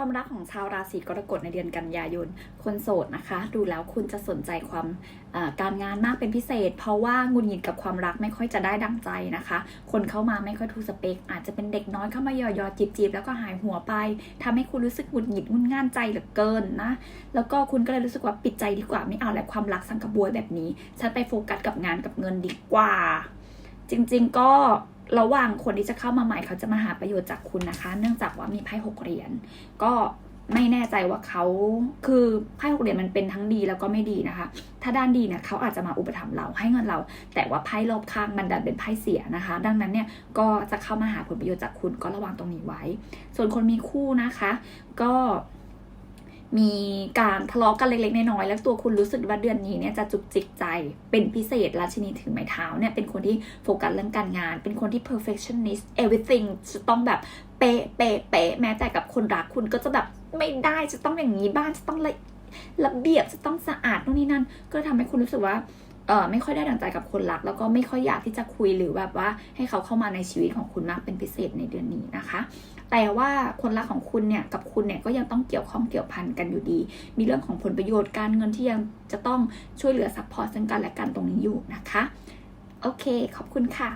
ความรักของชาวราศีกรกฎในเดือนกันยายน คนโสดนะคะ ดูแล้วคุณจะสนใจความการงานมากเป็นพิเศษ เพราะว่าหงุนหงิดกับความรักไม่ค่อยจะได้ดังใจนะคะ คนเข้ามาไม่ค่อยถูกสเปค อาจจะเป็นเด็กน้อยเข้ามาหยอดหยอดจีบจีบๆแล้วก็หายหัวไปทำให้คุณรู้สึกหงุดหงิดงุนง่านใจเหลือเกินนะ แล้วก็คุณก็เลยรู้สึกว่าปิดใจดีกว่าไม่เอาแล้วความรักสังกะบวยแบบนี้ ฉันไปโฟกัสกับงานกับเงินดีกว่า จริง ๆ ก็ ระหว่างคนที่จะเข้ามาใหม่เขาจะมาหาประโยชน์จากคุณนะคะ เนื่องจากว่ามีไพ่หกเหรียญก็ไม่แน่ใจว่าเขาคือไพ่หกเหรียญมันเป็นทั้งดีแล้วก็ไม่ดีนะคะ ถ้าด้านดีเนี่ยเขาอาจจะมาอุปถัมภ์เราให้เงินเรา แต่ว่าไพ่รอบข้างมันดันเป็นไพ่เสียนะคะ ดังนั้นเนี่ยก็จะเข้ามาหาผลประโยชน์จากคุณก็ระวังตรงนี้ไว้ ส่วนคนมีคู่นะคะ ก็ มีการทะเลาะกันเล็กๆน้อยๆแล้วตัวคุณรู้สึกว่าเดือนนี้เนี่ยจะจุกจิกใจเป็นพิเศษราชินีถือไม้เท้าเนี่ยเป็นคนที่โฟกัสเรื่องการงาน เป็นคนที่ perfectionist everything จะต้องแบบเป๊ะเป๊ะเป๊ะแม้แต่กับคนรักคุณก็จะแบบไม่ได้จะต้องอย่างนี้บ้านจะต้องละระเบียบจะต้องสะอาดนู่นนี่นั่น ก็ทำให้คุณรู้สึกว่า เออไม่ค่อยได้ดังใจกับคนรัก แล้วก็ไม่ค่อยอยากที่จะคุยหรือแบบว่าให้เขาเข้ามาในชีวิตของคุณมากเป็นพิเศษในเดือนนี้นะคะ แต่ว่าคนรักของคุณเนี่ยกับคุณเนี่ยก็ยังต้องเกี่ยวข้องเกี่ยวพันกันอยู่ดี มีเรื่องของผลประโยชน์การเงินที่ยังจะต้องช่วยเหลือซัพพอร์ตซึ่งกันและกันตรงนี้อยู่นะคะ โอเค ขอบคุณค่ะ